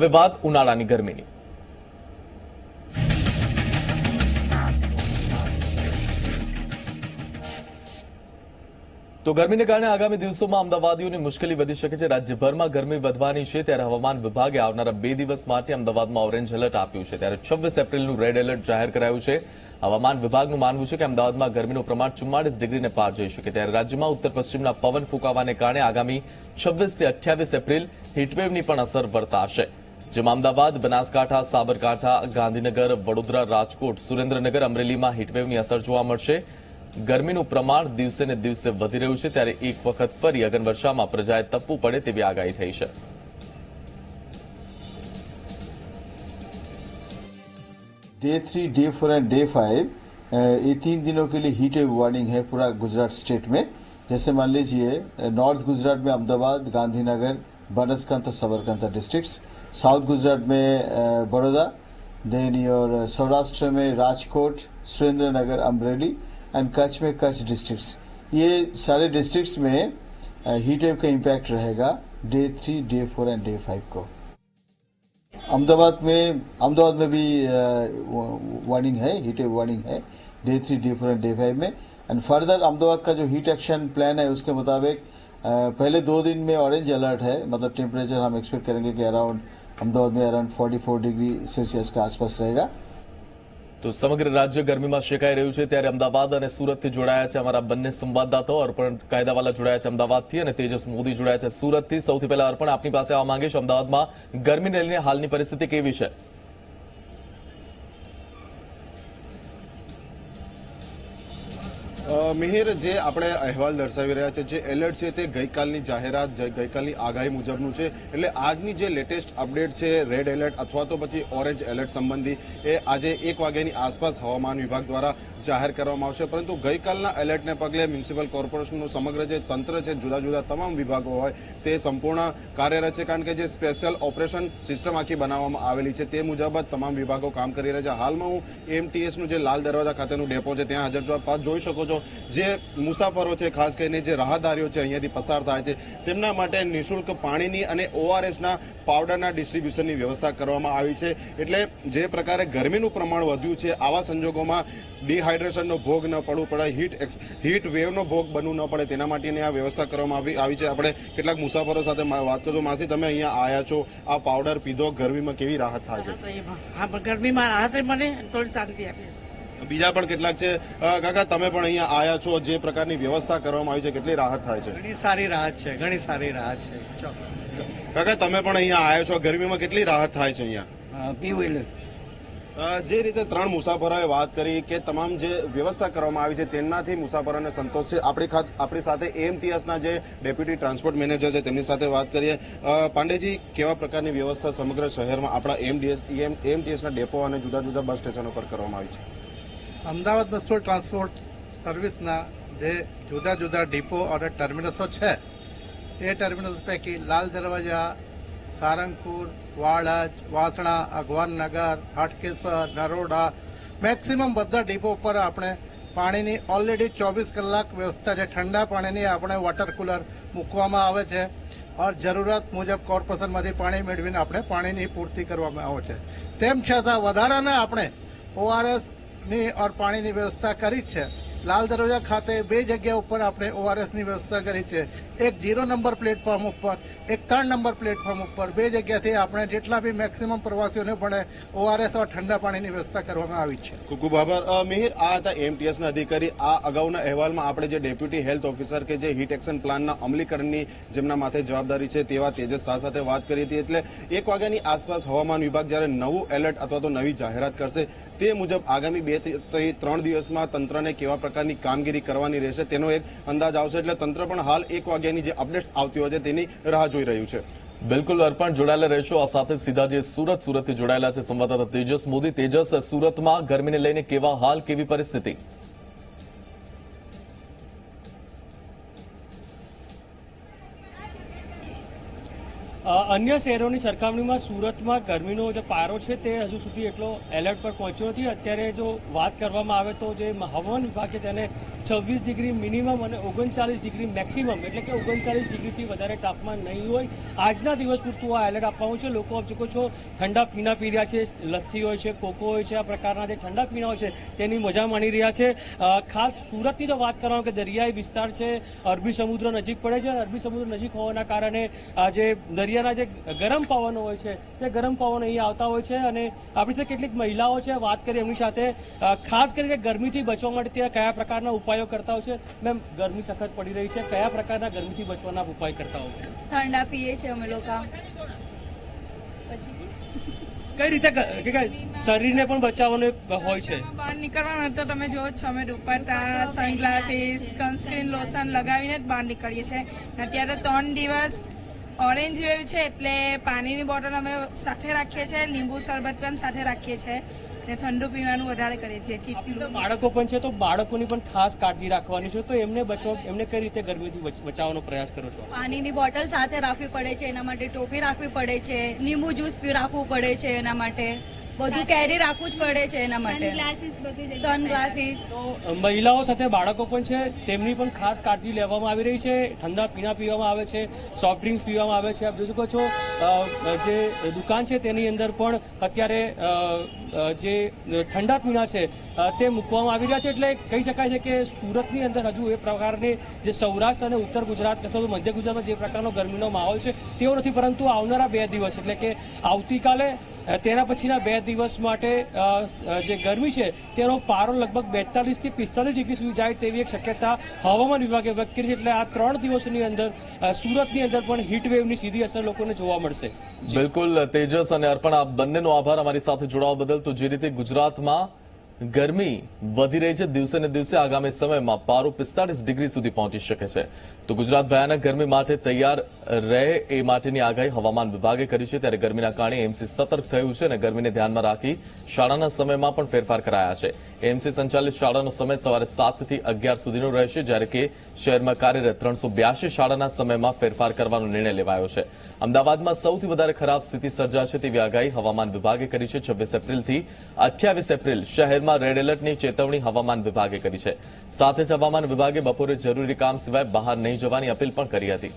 હવે વાત ઉનાળાની ગરમીની. તો ગરમીને કારણે આગામી દિવસોમાં અમદાવાદીઓની મુશ્કેલી વધી શકે છે. રાજ્યભરમાં ગરમી વધવાની છે. ત્યારે હવામાન વિભાગે આવનારા બે દિવસ માટે અમદાવાદમાં ઓરેન્જ એલર્ટ આપ્યું છે. ત્યારે છવ્વીસ એપ્રિલનું રેડ એલર્ટ જાહેર કરાયું છે. હવામાન વિભાગનું માનવું છે કે અમદાવાદમાં ગરમીનું પ્રમાણ ચુમ્માળીસ ડિગ્રીને પાર જઈ શકે. ત્યારે રાજ્યમાં ઉત્તર પશ્ચિમના પવન ફૂંકાવાને કારણે આગામી છવ્વીસથી અઠ્યાવીસ એપ્રિલ હીટવેવની પણ અસર વર્તાશે. જેમાં અમદાવાદ બનાસકાંઠા સાબરકાંઠા ગાંધીનગર વડોદરા રાજકોટ સુરેન્દ્રનગર અમરેલીમાં હીટવેવની અસર જોવા મળશે ગરમીનું પ્રમાણ દિવસે ને દિવસે વધી રહ્યું છે ત્યારે એક વખત ફરી અગન વર્ષામાં પ્રજાએ તપવું પડે તેવી આગાહી થઈ છે day three day four and day five ये तीन दिनों के लिए हीट वेव वार्निंग है पूरा गुजरात स्टेट में जैसे मान लीजिए नॉर्थ गुजरात में अहमदाबाद गांधीनगर बनासकांठा साबरकांठा डिस्ट्रिक्ट्स साउथ गुजरात में बड़ौदा देन योर सौराष्ट्र में राजकोट सुरेंद्र नगर अमरेली एंड कच्छ में कच्छ डिस्ट्रिक्ट्स ये सारे डिस्ट्रिक्ट्स में हीट वेव का इम्पैक्ट रहेगा day three day four and day five को अहमदाबाद में अहमदाबाद में भी वार्निंग है हीट वेव वार्निंग है day three day four and day five में एंड फर्दर अहमदाबाद का जो हीट एक्शन प्लान है उसके मुताबिक पहले दो दिन में ऑरेंज अलर्ट है मतलब टेम्परेचर हम एक्सपेक्ट करेंगे कि अराउंड अहमदाबाद में अराउंड 44 डिग्री सेल्सियस के आसपास रहेगा તો સમગ્ર રાજ્ય ગરમીમાં શેકાઈ રહ્યું છે ત્યારે અમદાવાદ અને સુરતથી જોડાયા છે અમારા બંને સંવાદદાતાઓ અર્પણ કાયદાવાલા જોડાયા છે અમદાવાદથી અને તેજસ મોદી જોડાયા છે સુરતથી સૌથી પહેલા અર્પણ આપની પાસે આવવા માંગે છે અમદાવાદમાં ગરમીને લઈને હાલની પરિસ્થિતિ કેવી છે મિહિર, જે આપણે અહેવાલ દર્શાવી રહ્યા છે, જે એલર્ટ છે તે ગઈકાલની જાહેરાત ગઈકાલની આગાહી મુજબનું છે. એટલે આજની જે લેટેસ્ટ અપડેટ છે, રેડ એલર્ટ અથવા તો પછી ઓરેન્જ એલર્ટ સંબંધી, એ આજે એક વાગ્યાની આસપાસ હવામાન વિભાગ દ્વારા જાહેર કરવામાં આવશે. પરંતુ ગઈકાલના એલર્ટને પગલે મ્યુનિસિપલ કોર્પોરેશનનું સમગ્ર જે તંત્ર છે, જુદા જુદા તમામ વિભાગો હોય, તે સંપૂર્ણ કાર્યરત છે. કારણ કે જે સ્પેશિયલ ઓપરેશન સિસ્ટમ આખી બનાવવામાં આવેલી છે, તે મુજબ જ તમામ વિભાગો કામ કરી રહ્યા છે. હાલમાં હું એમટીએસનું જે લાલ દરવાજા ખાતેનું ડેપો છે, ત્યાં હાજર છું. આપ જોઈ શકો છો જે મુસાફરો છે, ખાસ કરીને જે રાહદારીઓ છે, અહીંયાથી પસાર થાય છે, તેમના માટે નિઃશુલ્ક પાણીની અને ઓઆરએસના પાવડરના ડિસ્ટ્રીબ્યુશનની વ્યવસ્થા કરવામાં આવી છે. એટલે જે પ્રકારે ગરમીનું પ્રમાણ વધ્યું છે, આવા સંજોગોમાં ડિહાઇડ્રેશનનો ભોગ ન પડવું પડે, હીટ હીટ વેવનો ભોગ બનવું ન પડે, તેના માટેની આ વ્યવસ્થા કરવામાં આવી આવી છે. આપણે કેટલાક મુસાફરો સાથે વાત કરજો માસી, તમે અહીંયા આવ્યા છો, આ પાવડર પીધો, ગરમીમાં કેવી રાહત થાય છે? ગરમીમાં રાહત મળે થોડી શાંતિ આપે. બીજા પણ કેટલાક છે. કાકા તમે પણ અહીંયા આયા છો. જે પ્રકારની વ્યવસ્થા કરવામાં આવી છે કેટલી રાહત થાય છે? ઘણી સારી રાહત છે ઘણી સારી રાહત છે. કાકા તમે પણ અહીંયા આવ્યા છો. ગરમીમાં કેટલી રાહત થાય છે અહીંયા? જે રીતે ત્રણ મુસાફરોએ વાત કરી કે તમામ જે વ્યવસ્થા કરવામાં આવી છે તેનાથી મુસાફરોને સંતોષ છે. આપણી ખાત- આપણી સાથે એએમટીએસના જે ડેપ્યુટી ટ્રાન્સપોર્ટ મેનેજર છે તેમની સાથે વાત કરીએ. પાંડેજી કેવા પ્રકારની વ્યવસ્થા સમગ્ર શહેરમાં આપણા એમડીએસ એમટીએસના ડેપો અને જુદા જુદા બસ સ્ટેશનો પર કરવામાં આવી છે? અમદાવાદ બસો ટ્રાન્સપોર્ટ સર્વિસના જે જુદા જુદા ડીપો અને ટર્મિનસો છે, એ ટર્મિનસ પૈકી લાલ દરવાજા, સારંગપુર, વાળજ, વાસણા અગવાનનગર હાટકેસર, નરોડા, મેક્સિમમ બધા ડીપો પર આપણે પાણીની ઓલરેડી ચોવીસ કલાક વ્યવસ્થા છે. ઠંડા પાણીની આપણે વોટર કુલર મૂકવામાં આવે છે ઓર જરૂરત મુજબ કોર્પોરેશનમાંથી પાણી મેળવીને આપણે પાણીની પૂર્તિ કરવામાં આવે છે. તેમ છતાં વધારાના આપણે ઓઆરએસ ની ઓર પાણીની વ્યવસ્થા કરી છે. લાલ દરવાજા ખાતે બે જગ્યા ઉપર આપણે ઓઆરએસની વ્યવસ્થા કરી છે. એક જીરો નંબર પ્લેટફોર્મ ઉપર, એક ત્રણ નંબર પ્લેટફોર્મ ઉપર. બે જગ્યાથી આપણે જેટલા બી મેક્સિમમ પ્રવાસીઓને પણ ઓઆરએસ અથવા ઠંડા પાણીની વ્યવસ્થા કરવામાં આવી છે. ખૂબ ખૂબ આભાર. મિહિર, આ હતા એમટીએસના અધિકારી. આ અગાઉના અહેવાલમાં આપણે જે ડેપ્યુટી હેલ્થ ઓફિસર કે જે હીટ એક્શન પ્લાનના અમલીકરણની જેમના માથે જવાબદારી છે તેવા તેજસ શાહ સાથે વાત કરી હતી એટલે એક વાગ્યાની આસપાસ હવામાન વિભાગ જ્યારે નવું એલર્ટ અથવા તો નવી જાહેરાત કરશે તે મુજબ આગામી બે ત્રણ દિવસમાં તંત્રને કેવા પ્રકારની કામગીરી કરવાની રહેશે, તેનો એક અંદાજ આવશે. એટલે તંત્ર પણ હાલ એક વાગ્યાની જે અપડેટ્સ આવતી હોય છે, તેની રાહ જોઈ રહ્યું છે. બિલકુલ, અર્પણ, જોડાયેલા રહેશો. આ સાથે સીધા જે સુરત, સુરતથી જોડાયેલા છે સંવાદદાતા તેજસ મોદી. તેજસ, સુરતમાં ગરમીને લઈને કેવા હાલ, કેવી પરિસ્થિતિ? અન્ય શહેરોની સરખામણીમાં સુરતમાં ગરમીનો જે પારો છે તે હજુ સુધી એટલો એલર્ટ પર પહોંચ્યો નથી. અત્યારે જો વાત કરવામાં આવે તો જે હવામાન વિભાગ તેને છવ્વીસ ડિગ્રી મિનિમમ અને ઓગણચાલીસ ડિગ્રી મેક્સિમમ, એટલે કે ઓગણચાલીસ ડિગ્રીથી વધારે તાપમાન નહીં હોય. આજના દિવસ પૂરતું આ એલર્ટ આપવાનું છે. લોકો આપ જોકો છો, ઠંડા પીણા પી રહ્યા છે, લસ્સી હોય છે, કોકો હોય છે, આ પ્રકારના જે ઠંડા પીણા હોય છે, તેની મજા માણી રહ્યા છે. ખાસ સુરતની જો વાત કરવામાં કે દરિયાઈ વિસ્તાર છે, અરબી સમુદ્ર નજીક પડે છે અરબી સમુદ્ર નજીક હોવાના કારણે આ જે દરિયાના જે ગરમ પવનો હોય છે, તે ગરમ પવન અહીં આવતા હોય છે અને આપણી સાથે કેટલીક મહિલાઓ છે, વાત કરી એમની સાથે. ખાસ કરીને ગરમીથી બચવા માટે ત્યાં કયા પ્રકારના ઉપાયો કરતા હોય છે? મેમ ગરમી સખત પડી રહી છે. કયા પ્રકારના ગરમીથી બચવાના ઉપાય કરતા હોય છે? ઠંડા પીએ છીએ અમે લોકો. પછી? કઈ રીતે કે કે શરીરને પણ બચાવવાનું હોય છે? બહાર નીકળવાનું તો તમે જોવો છો અમે દુપટ્ટા સનગ્લાસીસ સનસ્ક્રીન લોશન લગાવીને જ બહાર નીકળીએ છીએ. અત્યારે ત્રણ દિવસ ઓરેન્જ વેવ છે એટલે પાણીની બોટલ અમે સાથે રાખીએ છીએ લીંબુ શરબત પણ સાથે રાખીએ છીએ. ને ઠંડુ પીવાનું વધારે કરીએ છીએ જેથી બાળકો પણ છે તો બાળકોની પણ ખાસ કાળજી રાખવાની છે. તો એમને બચવા એમને કઈ રીતે ગરમીથી બચાવવાનો પ્રયાસ કરો છો? પાણીની બોટલ સાથે રાખવી પડે છે એના માટે ટોપી રાખવી પડે છે લીંબુ જ્યુસ પી રાખવું પડે છે એના માટે. બધું કેરી રાખવું જ પડે છે એના માટે. સનગ્લાસીસ મહિલાઓ સાથે બાળકો પણ છે તેમની પણ ખાસ કાળજી લેવામાં આવી રહી છે. ઠંડા પીણા પીવામાં આવે છે સોફ્ટ ડ્રિંક્સ પીવામાં આવે છે. આપ જોઈ શકો છો જે દુકાન છે તેની અંદર પણ અત્યારે જે ઠંડા પીણા છે તે મૂકવામાં આવી રહ્યા છે. એટલે કહી શકાય છે કે સુરતની અંદર હજુ એ પ્રકારની જે સૌરાષ્ટ્ર અને ઉત્તર ગુજરાત અથવા તો મધ્ય ગુજરાતમાં જે પ્રકારનો ગરમીનો માહોલ છે તેવો નથી. પરંતુ આવનારા બે દિવસ એટલે કે આવતીકાલે તેના પછીના બે દિવસ માટે જે ગરમી છે, તેનો પારો લગભગ બેતાલીસથી પિસ્તાલીસ ડિગ્રી સુધી જાય તેવી એક શક્યતા હવામાન વિભાગે વ્યક્ત કરી છે. એટલે આ ત્રણ દિવસોની અંદર સુરતની અંદર પણ હીટવેવની સીધી અસર લોકોને જોવા મળશે. બિલકુલ, તેજસ અને અર્પણ આ બંનેનો આભાર અમારી સાથે જોડાવા બદલ. તો જે રીતે ગુજરાતમાં ગરમી વધી રહી છે દિવસે ને દિવસે. આગામી સમયમાં પારો પિસ્તાળીસ ડિગ્રી સુધી પહોંચી શકે છે. તો ગુજરાત ભયાનક ગરમી માટે તૈયાર રહે એ માટેની આગાહી હવામાન વિભાગે કરી છે. ત્યારે ગરમીના કારણે એમસી સતર્ક થયું છે અને ગરમીને ધ્યાનમાં રાખી શાળાના સમયમાં પણ ફેરફાર કરાયા છે. એમસી સંચાલિત શાળાનો સમય સવારે સાતથી અગિયાર સુધીનો રહેશે, જ્યારે કે શહેરમાં કાર્યરત ત્રણસો બ્યાસી શાળાના સમયમાં ફેરફાર કરવાનો નિર્ણય લેવાયો છે. અમદાવાદમાં સૌથી વધારે ખરાબ સ્થિતિ સર્જાશે તેવી આગાહી હવામાન વિભાગે કરી છે. છવ્વીસ એપ્રિલથી અઠ્યાવીસ એપ્રિલ શહેરમાં રેડ એલર્ટની ચેતવણી હવામાન વિભાગે કરી છે. સાથે જ હવામાન વિભાગે બપોરે જરૂરી કામ સિવાય બહાર નહીં જવાની અપીલ પણ કરી હતી.